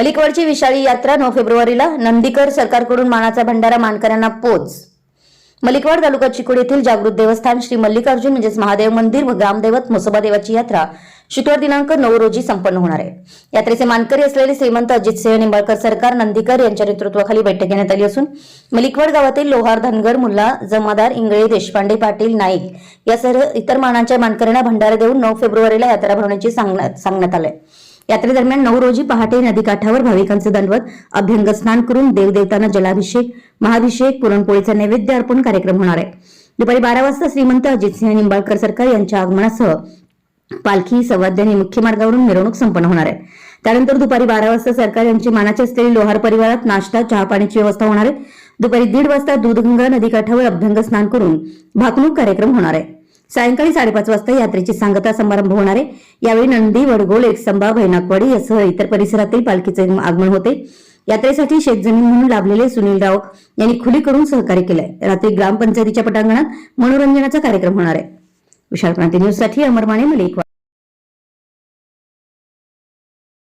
मलिकवाडची विशाळी यात्रा नऊ फेब्रुवारीला नंदीकर सरकारकडून मानाचा भंडारा मानकऱ्यांना पोच. मलिकवाड तालुका चिकोड येथील जागृत देवस्थान श्री मल्लिकार्जुन म्हणजेच महादेव मंदिर व ग्रामदैवत म्हसोबा देवाची यात्रा शुक्रवार दिनांक नऊ रोजी संपन्न होणार आहे. यात्रेचे मानकरी असलेले श्रीमंत अजितसिंह निंबाळकर सरकार नंदीकर यांच्या नेतृत्वाखाली बैठक घेण्यात आली असून मलिकवाड गावातील लोहार धनगर मुल्ला जमादार इंगळे देशपांडे पाटील नाईक यासह इतर मानांच्या मानकऱ्यांना भंडारा देऊन नऊ फेब्रुवारीला यात्रा भरवण्याची सांगण्यात सांगण्यात आलंय. यात्रेदरम्यान नऊ रोजी पहाटे नदीकाठावर भाविकांचे दंडवत अभ्यंग स्नान करून देवदेवतांना जलाभिषेक महाभिषेक पुरणपोळीचा नैवेद्य अर्पण कार्यक्रम होणार आहे. दुपारी बारा वाजता श्रीमंत अजितसिंह निंबाळकर सरकार यांच्या आगमनासह पालखी सवाद्याने मुख्य मार्गावरून मिरवणूक संपन्न होणार आहे. त्यानंतर दुपारी बारा वाजता सरकार यांची मानाची असलेली लोहार परिवारात नाश्ता चहा पाण्याची व्यवस्था होणार आहे. दुपारी दीड वाजता दूधगंगा नदीकाठावर अभ्यंग स्नान करून भाकणूक कार्यक्रम होणार आहे. सायंकाळी साडेपाच वाजता यात्रेची सांगता समारंभ होणार आहे. यावेळी नंदी वडगोल एकसंबा भैनाकवाडी यासह इतर परिसरातील पालखीचे आगमन होते. यात्रेसाठी शेतजमीन म्हणून लाभलेले सुनील राव यांनी खुली करून सहकार्य केलंय. रात्री ग्रामपंचायतीच्या पटांगणात मनोरंजनाचा कार्यक्रम होणार आहे. विशाल क्रांती न्यूजसाठी अमर माने मलिकवाड.